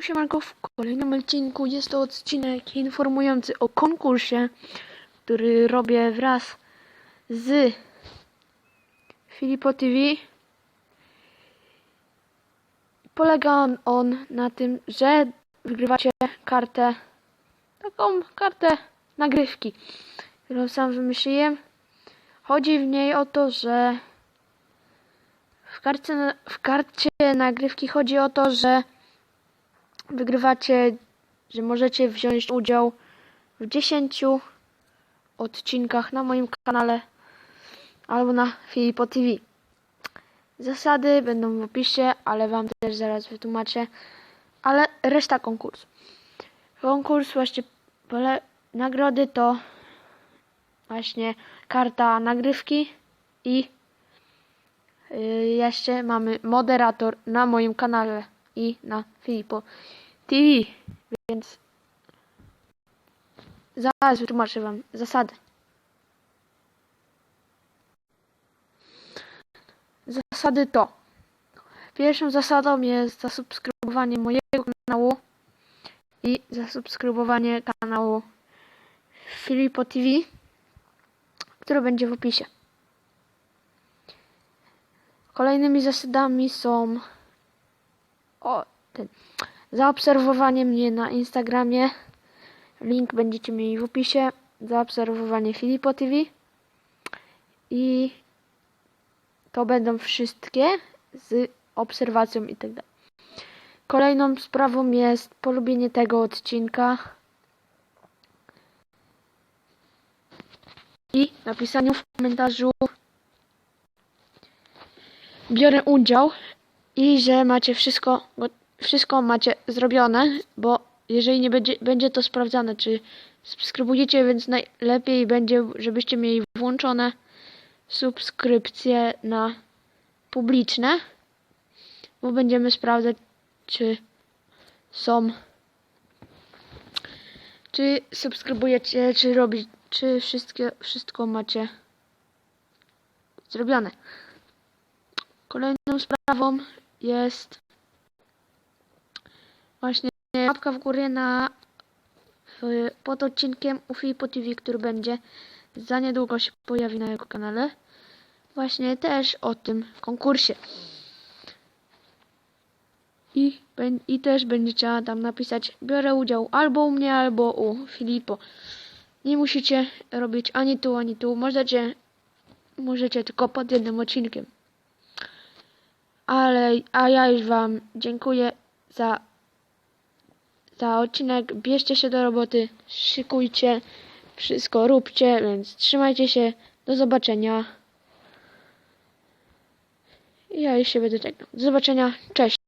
Siemanko, w kolejnym odcinku jest to odcinek informujący o konkursie, który robię wraz z Filipo TV. Polega on, na tym, że wygrywacie kartę, taką kartę nagrywki, którą sam wymyśliłem. Chodzi w niej o to, że w karcie, w karcie nagrywki chodzi o to, że wygrywacie, że możecie wziąć udział w 10 odcinkach na moim kanale albo na Filipo TV. Zasady będą w opisie, ale Wam też zaraz wytłumaczę. Ale reszta konkursu. Konkurs właśnie pole, nagrody to właśnie karta nagrywki i yy, jeszcze mamy moderator na moim kanale i na Filipo TV, więc zaraz wytłumaczę Wam zasady. Zasady to pierwszą zasadą jest zasubskrybowanie mojego kanału i zasubskrybowanie kanału Filipo TV, który będzie w opisie. Kolejnymi zasadami są o, ten, zaobserwowanie mnie na Instagramie. Link będziecie mieli w opisie. Zaobserwowanie Filipo TV. I to będą wszystkie z obserwacją i tak dalej. Kolejną sprawą jest polubienie tego odcinka i napisanie w komentarzu biorę udział i że macie wszystko, wszystko macie zrobione, bo jeżeli nie będzie, będzie to sprawdzane, czy subskrybujecie, więc najlepiej będzie, żebyście mieli włączone subskrypcje na publiczne, bo będziemy sprawdzać, czy są, czy subskrybujecie, czy robi, czy wszystkie, wszystko macie zrobione. Kolejną sprawą jest właśnie łapka w górę na pod odcinkiem u Filipo TV, który będzie za niedługo się pojawi na jego kanale. Właśnie też o tym konkursie. I, I też będziecie tam napisać biorę udział albo u mnie, albo u Filipo. Nie musicie robić ani tu, ani tu. Możecie, możecie tylko pod jednym odcinkiem. Ale, a ja już Wam dziękuję za, za odcinek. Bierzcie się do roboty, szykujcie, wszystko róbcie, więc trzymajcie się. Do zobaczenia. Ja już się będę żegnał. Do zobaczenia, cześć.